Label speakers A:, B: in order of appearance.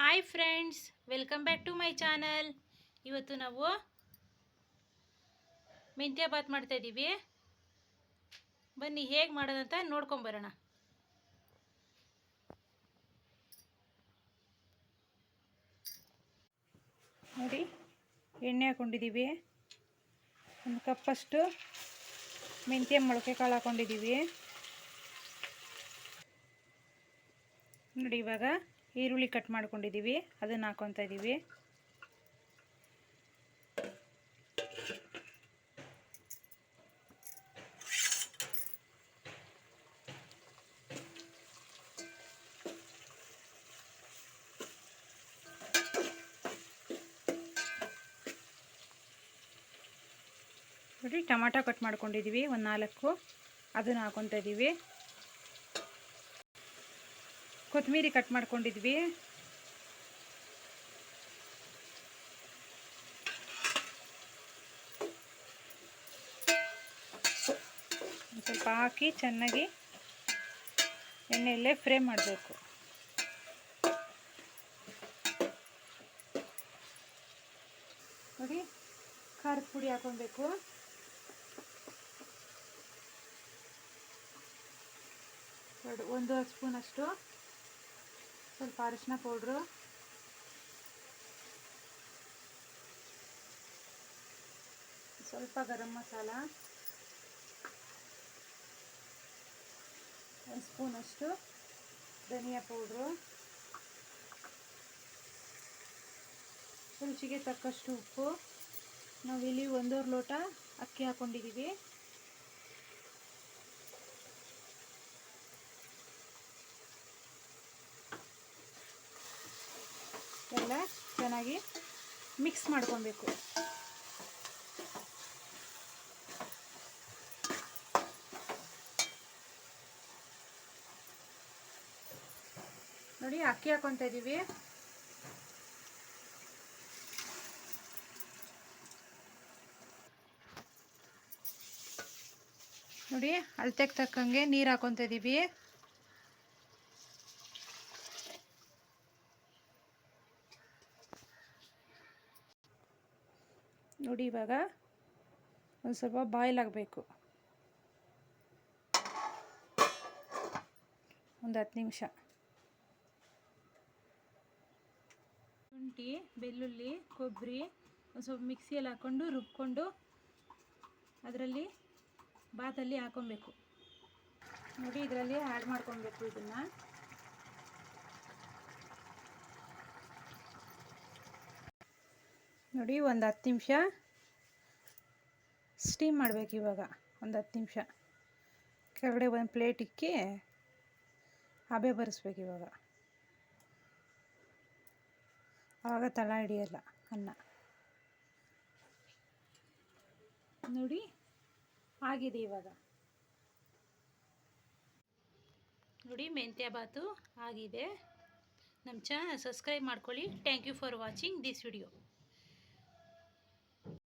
A: Hi friends welcome back to my channel ಇವತ್ತು ನಾವು ಮೆಂತ್ಯ ಬಾತ್ ಮಾಡ್ತಾ ಇದ್ದೀವಿ ಬನ್ನಿ, ಹೇಗೆ ಮಾಡೋದಂತ ನೋಡ್ಕೊಂಬರೋಣ ನೋಡಿ, ಎಣ್ಣೆ ಹಾಕ್ಕೊಂಡಿದ್ದೀವಿ ಒಂದು ಕಪ್ಪಷ್ಟು ಮೆಂತ್ಯ ಮೊಳಕೆ ಕಾಳು ಹಾಕ್ಕೊಂಡಿದ್ದೀವಿ ನೋಡಿ, ಇವಾಗ ಈರುಳ್ಳಿ ಕಟ್ ಮಾಡ್ಕೊಂಡಿದ್ದೀವಿ, ಅದನ್ನು ಹಾಕ್ಕೊತಾ ಇದ್ದೀವಿ ನೋಡಿ, ಟೊಮಾಟೊ ಕಟ್ ಮಾಡ್ಕೊಂಡಿದ್ದೀವಿ, ಒಂದು ನಾಲ್ಕು. ಅದನ್ನು ಹಾಕ್ಕೊತಾ ಇದ್ದೀವಿ ಕೊತ್ತಂಬರಿ ಕಟ್ ಮಾಡ್ಕೊಂಡಿದ್ವಿ. ಸ್ವಲ್ಪ ಹಾಕಿ ಚೆನ್ನಾಗಿ ಎಣ್ಣೆಯಲ್ಲೇ ಫ್ರೈ ಮಾಡಬೇಕು. ನೋಡಿ, ಖಾರದ ಪುಡಿ ಹಾಕೊಬೇಕು ಎರಡು ಒಂದು ಸ್ಪೂನ್ ಅಷ್ಟು ಸ್ವಲ್ಪ ಅರಿಶಿನ ಪೌಡ್ರು. ಸ್ವಲ್ಪ ಗರಂ ಮಸಾಲ. ಒಂದು ಸ್ಪೂನಷ್ಟು ಧನಿಯಾ ಪೌಡ್ರು. ರುಚಿಗೆ ತಕ್ಕಷ್ಟು ಉಪ್ಪು. ನಾವಿಲ್ಲಿ ಒಂದೂವರೆ ಲೋಟ ಅಕ್ಕಿ ಹಾಕ್ಕೊಂಡಿದ್ದೀವಿ ಎಲ್ಲ ಚೆನ್ನಾಗಿ ಮಿಕ್ಸ್ ಮಾಡ್ಕೊಬೇಕು. ನೋಡಿ ಅಕ್ಕಿ ಹಾಕೊತಾ ಇದ್ದೀವಿ ನೋಡಿ ಅಳತೆಗೆ ತಕ್ಕಂಗೆ ನೀರು ಹಾಕೊತಾ ಇದ್ದೀವಿ ನೋಡಿ ಇವಾಗ ಒಂದು ಸ್ವಲ್ಪ ಬಾಯ್ಲ್ ಆಗಬೇಕು. ಒಂದು ಹತ್ತು ನಿಮಿಷ. ಶುಂಠಿ, ಬೆಳ್ಳುಳ್ಳಿ ಕೊಬ್ಬರಿ ಒಂದು ಸ್ವಲ್ಪ ಮಿಕ್ಸಿಯಲ್ಲಿ ಹಾಕ್ಕೊಂಡು ರುಬ್ಕೊಂಡು ಅದರಲ್ಲಿ ಬಾತಲ್ಲಿ ಹಾಕೊಬೇಕು. ನೋಡಿ ಇದರಲ್ಲಿ ಆ್ಯಡ್ ಮಾಡ್ಕೊಬೇಕು ಇದನ್ನು. ನೋಡಿ, ಒಂದು ಹತ್ತು ನಿಮಿಷ ಸ್ಟೀಮ್ ಮಾಡಬೇಕು ಇವಾಗ. ಒಂದು ಹತ್ತು ನಿಮಿಷ. ಕೆಳಗಡೆ ಒಂದು ಪ್ಲೇಟ್ ಇಕ್ಕಿ ಹಬೆ ಬರೆಸ್ಬೇಕು ಇವಾಗ. ಆವಾಗ ತಳ ಹಿಡಿಯಲ್ಲ, ಅನ್ನ. ನೋಡಿ, ಆಗಿದೆ ಇವಾಗ. ನೋಡಿ, ಮೆಂತ್ಯ ಬಾತು ಆಗಿದೆ. ನಮ್ಮ ಚಾನಲ್ ಸಬ್ಸ್ಕ್ರೈಬ್ ಮಾಡ್ಕೊಳ್ಳಿ. Thank you for watching this video